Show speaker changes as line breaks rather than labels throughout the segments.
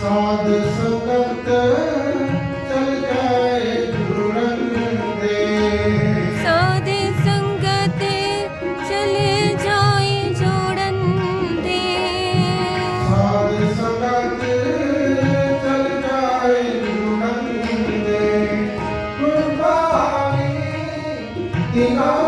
ਸਾਧ ਸੰਗਤ ਚਲ ਜਾਏ ਗੁਰੰਗ ਦੇ
ਸਾਧ ਸੰਗਤ ਚਲੇ ਜਾਏ ਜੋੜਨ ਦੇ
ਸਾਧ ਸੰਗਤ ਚਲ ਜਾਏ ਗੁਰੰਗ ਦੇ ਗੁਰਬਾਣੀ ਦਿਨਾਂ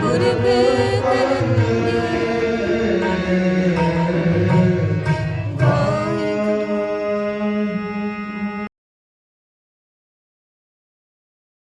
Gurbet elinde